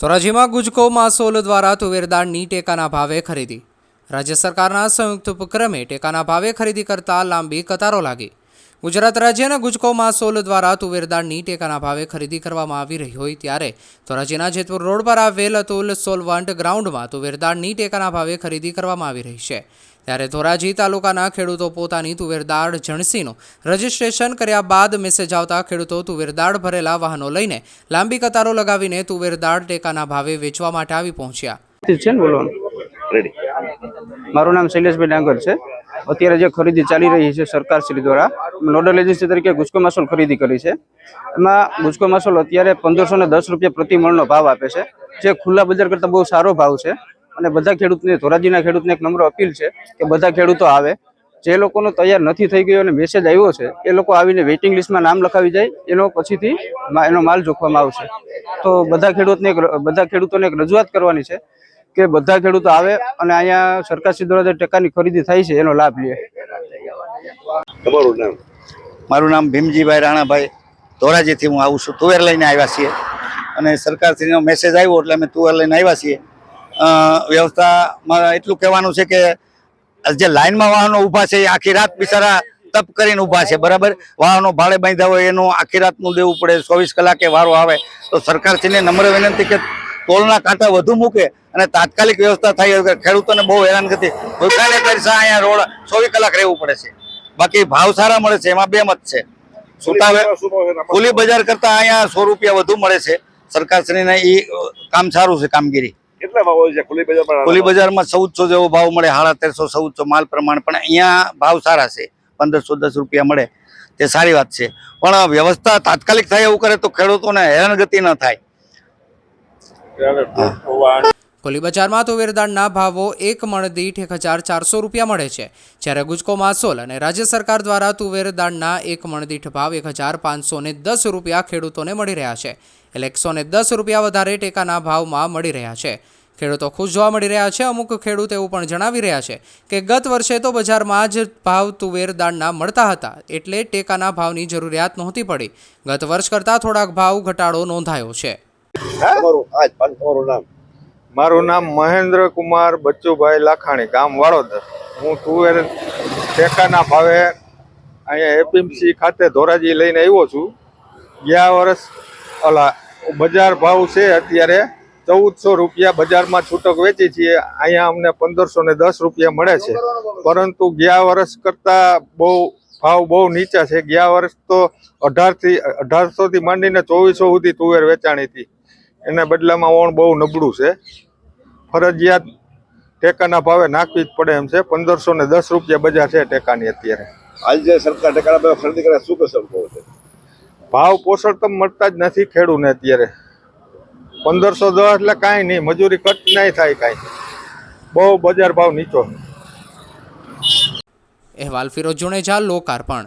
ધોરાજીમાં ગુજકો માસોલ દ્વારા તુવેરદાળની ટેકાના ભાવે ખરીદી. રાજ્ય સરકારના સંયુક્ત ઉપક્રમે ટેકાના ભાવે ખરીદી કરતા લાંબી કતારો લાગી. ગુજરાત રાજ્યના ગુજકો માસોલ દ્વારા તુવેર દાળની ટેકાના ભાવે ખરીદી કરવામાં આવી રહી હોય ત્યારે ધોરાજીના જેતપુર રોડ પર આવેલ અતુલ સોલવન્ટ ગ્રાઉન્ડમાં તુવેર દાળની ટેકાના ભાવે ખરીદી કરવામાં આવી રહી છે. ત્યારે ધોરાજી તાલુકાના ખેડૂતો પોતાની તુવેર દાળ જણસીનું રજીસ્ટ્રેશન કર્યા બાદ મેસેજ આવતા ખેડૂતો તુવેર દાળ ભરેલા વાહનો લઈને લાંબી કતારો લગાવીને તુવેર દાળ ટેકાના ભાવે વેચવા માટે આવી પહોંચ્યા. છે ને બોલવાનું. મારું નામ શૈલેષભાઈ ડાંગર છે. અત્યારે જે ખરીદી ચાલી રહી છે સરકાર શ્રી દ્વારા નોડલ એજન્સી તરીકે ગુજકો માસોલ ખરીદી કરી છે. એમાં ગુજકો માસોલ અત્યારે પંદરસો ને દસ રૂપિયા પ્રતિ મણનો ભાવ આપે છે. જે ખુલ્લા બજાર કરતાં બહુ સારો ભાવ છે. અને બધા ખેડૂતને, ધોરાજીના ખેડૂતને એક નમ્ર અપીલ છે કે બધા ખેડૂતો આવે. જે લોકોનો તૈયાર નથી થઈ ગયો અને મેસેજ આવ્યો છે, એ લોકો આવીને વેઇટિંગ લિસ્ટમાં નામ લખાવી જાય, એનો પછીથી એનો માલ જોખવામાં આવશે. તો બધા ખેડૂતને બધા ખેડૂતોને એક રજૂઆત કરવાની છે કે બધા ખેડૂતો આવે અને અહીંયા સરકારશ્રી દ્વારા જે ટેકાની ખરીદી થાય છે એનો લાભ લે. તમારું નામ? મારું નામ ભીમજીભાઈ રાણાભાઈ. ધોરાજીથી હું આવું છું. તુવેર લઈને આવ્યા છીએ. અને સરકારશ્રીનો મેસેજ આવ્યો એટલે અમે તુવેર લઈને આવ્યા છીએ. વ્યવસ્થા વ્યવસ્થામાં એટલું કહેવાનું છે કે જે લાઇનમાં વાહનો ઊભા છે એ આખી રાત બિચારા તપ કરીને ઊભા છે બરાબર? વાહનો ભાડે બાંધ્યા હોય એનું આખી રાતનું દેવું પડે. ચોવીસ કલાકે વારો આવે. તો સરકારશ્રીને નમ્ર વિનંતી કે ટોલના કાંટા વધુ મૂકે અને તાત્કાલિક વ્યવસ્થા થાય ખેડૂતોને બહુ હેરાનગતિ દુકાને પૈસા અહીંયા રોડ ચોવીસ કલાક રહેવું પડે છે. બાકી ભાવ સારા મળે છે એમાં બે મત છે. છૂટા વે- શું ભાવ છે એના? ખુલ્લી બજાર કરતા અહીંયા સો રૂપિયા વધુ મળે છે. સરકારશ્રીને એ કામ સારું છે કામગીરી. કેટલા ભાવ હોય છે ખુલ્લી બજારમાં ખુલ્લી બજારમાં ચૌદસો જેવો ભાવ મળે સાડા તેરસો ચૌદસો માલ પ્રમાણે પણ અહીંયા ભાવ સારા છે. પંદરસો દસ રૂપિયા મળે. તે સારી વાત છે. પણ વ્યવસ્થા તાત્કાલિક થાય એવું કરે તો ખેડૂતોને હેરાનગતિ ન થાય. ખુલ્લી બજારમાં તુવેર ભાવો એક મણ દીઠ એક હજાર ચારસો રૂપિયા મળે છે. જ્યારે ગુજકો માસોલ અને રાજ્ય સરકાર દ્વારા તુવેર દાળના એક મણ દીઠ ભાવ એક હજાર પાંચસો ને દસ રૂપિયા ખેડૂતોને મળી રહ્યા છે. એટલે એકસો ને દસ રૂપિયા વધારે ટેકાના ભાવમાં મળી રહ્યા છે. ખેડૂતો ખુશ જોવા મળી રહ્યા છે. અમુક ખેડૂત એવું પણ જણાવી રહ્યા છે કે ગત વર્ષે તો બજારમાં જ ભાવ તુવેર દાળના મળતા હતા એટલે ટેકાના ભાવની જરૂરિયાત નહોતી પડી. ગત વર્ષ કરતાં થોડાક ભાવ ઘટાડો નોંધાયો છે. તમારું આજ પાંચ તમારું નામ? મારું નામ મહેન્દ્ર કુમાર બચ્ચુભાઈ લાખાણી ગામ વાળોદર હું તુવેર ટેકાના ભાવે અહીંયા એપીએમસી ખાતે ધોરાજી લઈને આવ્યો છું. ગયા વર્ષ ઓલા બજાર ભાવ છે અત્યારે ચૌદસો રૂપિયા બજારમાં છૂટક વેચી છીએ. અહીંયા અમને પંદરસો ને દસ રૂપિયા મળે છે. પરંતુ ગયા વર્ષ કરતાં બહુ ભાવ બહુ નીચા છે. ગયા વર્ષ તો અઢારથી અઢારસોથી માંડીને ચોવીસો સુધી તુવેર વેચાણી હતી. એના બદલામાં ઓણ બહુ નબળું છે. ફરજિયાત ટેકાના ભાવે નાખવી જ પડે એમ છે. પંદરસો ને દસ રૂપિયા બજાર છે ટેકાની અત્યારે. હાલ જે સરકાર ટેકાના ભાવે ખરીદી કરે શું કસર છે? ભાવ પોષણતમ મળતા જ નથી ખેડૂને અત્યારે. પંદરસો દસ એટલે કાંઈ નહીં મજૂરી કટ નહીં થાય કાંઈ. બહુ બજાર ભાવ નીચો. અહેવાલ ફિરોજ જુણેજા લોકાર્પણ